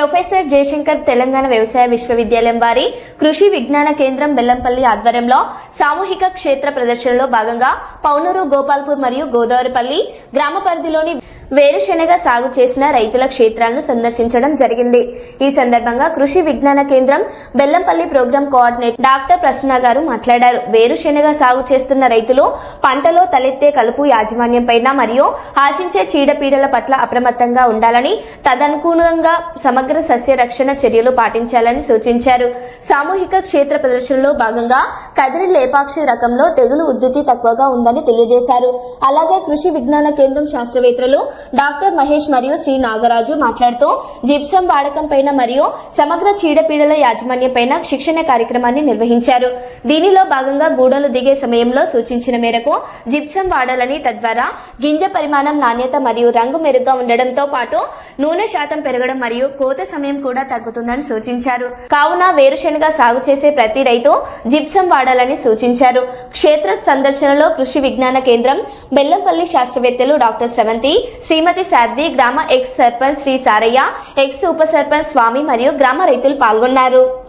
Professor Jayashankar Telangana వ్యవసాయ విశ్వవిద్యాలయం వారి కృషి విజ్ఞాన కేంద్రం బెల్లంపల్లి ఆధ్వర్యంలో సామూహిక క్షేత్ర ప్రదర్శనలో భాగంగా పౌనూరు గోపాల్పూర్ మరియు గోదావరిపల్లి గ్రామ పరిధిలోని వేరుశెనగ సాగు చేసిన రైతుల క్షేత్రాలను సందర్శించడం జరిగింది. ఈ సందర్భంగా Krishi Vigyan Kendra Bellampalli program coordinator doctor Prasanna గారు మాట్లాడారు. వేరుశెనగ సాగు చేస్తున్న రైతులు పంటలో తలెత్తే కలుపు యాజమాన్యంపైన మరియు ఆశించే చీడపీడల పట్ల అప్రమత్తంగా ఉండాలని తదనుగుణంగా సమగ్ర సస్య రక్షణ చర్యలు పాటించాలని సూచించారు. సామూహిక క్షేత్ర ప్రదర్శనలో భాగంగా కదిరి లేపాక్షి రకంలో తెగులు ఉద్ధృతి తక్కువగా ఉందని తెలియజేశారు. అలాగే కృషి విజ్ఞాన కేంద్రం శాస్త్రవేత్తలు డాక్టర్ మహేష్ మరియు శ్రీ నాగరాజు మాట్లాడుతూ జిప్సం వాడకం పైన మరియు సమగ్ర చీడపీడల యాజమాన్యం పైన శిక్షణ కార్యక్రమాన్ని నిర్వహించారు. దీనిలో భాగంగా గూడలు దిగే సమయంలో సూచించిన మేరకు జిప్సం వాడాలని తద్వారా గింజ పరిమాణం నాణ్యత మరియు రంగు మెరుగ్గా ఉండడంతో పాటు నూనె శాతం పెరగడం మరియు కోత సమయం కూడా తగ్గుతుందని సూచించారు. కావున వేరుశెనగ సాగు చేసే ప్రతి రైతు జిప్సం వాడాలని సూచించారు. క్షేత్ర సందర్శనలో కృషి విజ్ఞాన కేంద్రం బెల్లంపల్లి శాస్త్రవేత్తలు డాక్టర్ శ్రవంతి శ్రీమతి సాధ్వి గ్రామ ఎక్స్ సర్పంచ్ శ్రీ సారయ్య ఎక్స్ ఉప సర్పంచ్ స్వామి మరియు గ్రామ రైతులు పాల్గొన్నారు.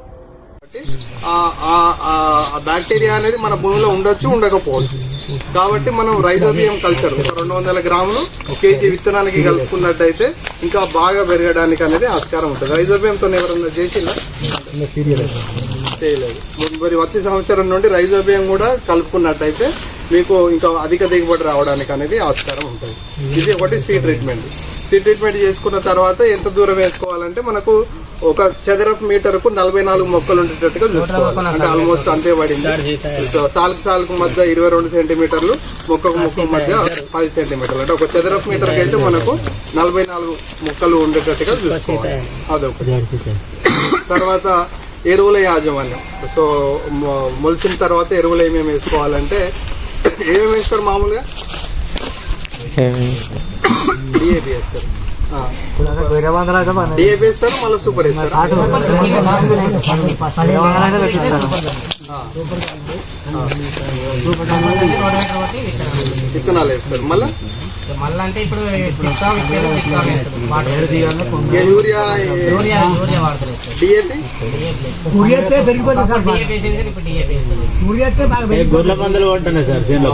ఆ- ఆ- ఆ- ఆ బ్యాక్టీరియా అనేది మన భూమిలో ఉండొచ్చు ఉండకపోవచ్చు. కాబట్టి మనం రైజోబియం కల్చర్ రెండు వందల గ్రాములు కేజీ విత్తనానికి కలుపుకున్నట్టయితే ఇంకా బాగా పెరగడానికి అనేది ఆస్కారం ఉంటుంది. రైజోబియంతో ఎవరన్నా చేసిందా చేయలేదు. మరి వచ్చే సంవత్సరం నుండి రైజోబియం కూడా కలుపుకున్నట్టయితే మీకు ఇంకా అధిక దిగుబడి రావడానికి అనేది ఆస్కారం ఉంటుంది. ఇది ఒకటి సీ ట్రీట్మెంట్. సీ ట్రీట్మెంట్ చేసుకున్న తర్వాత ఎంత దూరం వేసుకోవాలంటే మనకు ఒక చదరపు మీటర్కు నలభై నాలుగు మొక్కలు ఉండేటట్టుగా చూసుకోవాలి. అంటే ఆల్మోస్ట్ అంతే పడింది. సో సాల్కు సాల్కు మధ్య ఇరవై రెండు సెంటీమీటర్లు మొక్కకు మొక్క మధ్య పది సెంటీమీటర్లు. అంటే ఒక చదరపు మీటర్ అయితే మనకు నలభై నాలుగు మొక్కలు ఉండేటట్టుగా చూసుకోవాలి. అదొకటి. తర్వాత ఎరువుల యాజమాన్యం. సో మొలిచిన తర్వాత ఎరువులు ఏమేమి వేసుకోవాలంటే ఏమేమి వేస్తారు మామూలుగా? డిఏపి వేస్తారు. డిఏపి వేస్తారు మళ్ళీ సూపర్ వేస్తారు. విత్తనాలు వేస్తారు. మళ్ళీ? యూరియా గొర్రెల మందలు కొంటున్నాయి సార్ చేనులో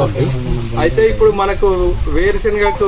అయితే ఇప్పుడు మనకు వేరుశనగకు